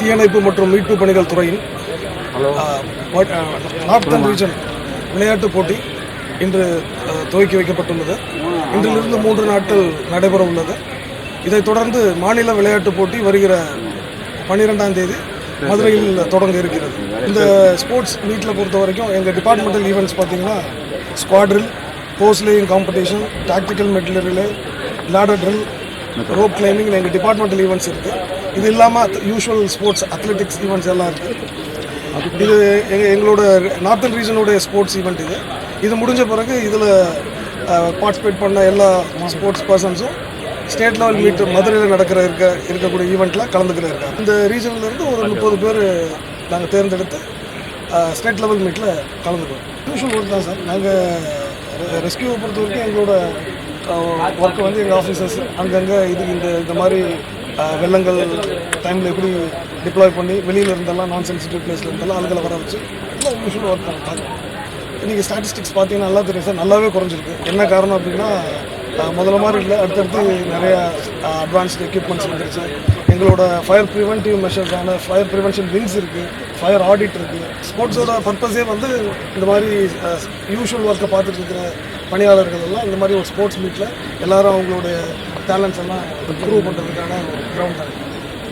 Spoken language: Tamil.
கட்டமைப்பு மற்றும் மீட்பு பணிகள் துறையின் நார்த்தன் ரீஜன் விளையாட்டுப் போட்டி இன்று துவக்கி வைக்கப்பட்டுள்ளது. இன்றிலிருந்து மூன்று நாட்கள் நடைபெற உள்ளது. இதைத் தொடர்ந்து மாநில விளையாட்டுப் போட்டி வருகிற பன்னிரெண்டாம் தேதி மதுரையில் தொடங்க இருக்கிறது. இந்த ஸ்போர்ட்ஸ் மீட்டில் பொறுத்த வரைக்கும் எங்கள் டிபார்ட்மெண்டல் ஈவெண்ட்ஸ் பார்த்தீங்கன்னா squad drill post laying competition tactical metal relay ladder drill rope climbing எங்கள் டிபார்ட்மெண்டல் ஈவெண்ட்ஸ் இருக்குது இது இல்லாமல் யூஷுவல் ஸ்போர்ட்ஸ் அத்லெட்டிக்ஸ் ஈவெண்ட்ஸ் எல்லாம் இருக்குது இது எங்களோட நார்த்தன் ரீஜனுடைய ஸ்போர்ட்ஸ் ஈவெண்ட் இது. இது முடிஞ்ச பிறகு இதில் பார்ட்டிசிபேட் பண்ண எல்லா ஸ்போர்ட்ஸ் பர்சன்ஸும் ஸ்டேட் லெவல் மீட் மதுரையில் நடக்கிற இருக்க இருக்கக்கூடிய ஈவெண்ட்டில் கலந்துக்கிற இருக்காங்க இந்த ரீஜன்லேருந்து ஒரு முப்பது பேர் நாங்கள் தேர்ந்தெடுத்து ஸ்டேட் லெவல் மீட்டில் கலந்துக்குவோம் யூஷுவல் ஒர்க் தான் சார். நாங்கள் ரெஸ்கியூவை பொறுத்த வரைக்கும் எங்களோட ஒர்க்கு வந்து எங்கள் ஆஃபீஸர்ஸ் அங்கங்கே இது இந்த இந்த மாதிரி வெள்ளங்கள் டைமில் எப்படி டிப்ளாய் பண்ணி வெளியில் இருந்தெல்லாம் நான் சென்சிட்டிவ் பிளேஸில் இருந்தெல்லாம் ஆளுகளை வர வச்சு எல்லாம் யூஷுவல் ஒர்க் பண்ணுறாங்க இன்றைக்கி ஸ்டாட்டிஸ்டிக்ஸ் பார்த்தீங்கன்னா நல்லா தெரியும் சார். நல்லாவே குறைஞ்சிருக்கு. என்ன காரணம் அப்படின்னா முதல்ல மாதிரி இல்லை. அடுத்தடுத்து நிறைய அட்வான்ஸ்டு எக்யூப்மெண்ட்ஸ் வந்துருச்சு. எங்களோட ஃபயர் ப்ரிவென்டிவ் மெஷர்ஸான ஃபயர் ப்ரிவென்ஷன் விங்ஸ் இருக்குது ஃபயர் ஆடிட் இருக்குது ஸ்போர்ட்ஸோட பர்பஸே வந்து இந்த மாதிரி யூஷுவல் ஒர்க்கை பார்த்துட்டு இருக்கிற பணியாளர்கள் எல்லாம் இந்த மாதிரி ஒரு ஸ்போர்ட்ஸ் மீட்டில் எல்லாரும் அவங்களுடைய டேலண்ட்ஸ் எல்லாம் ப்ரூவ் பண்ணுறதுக்கான ஒரு கிரவுண்ட் தான்.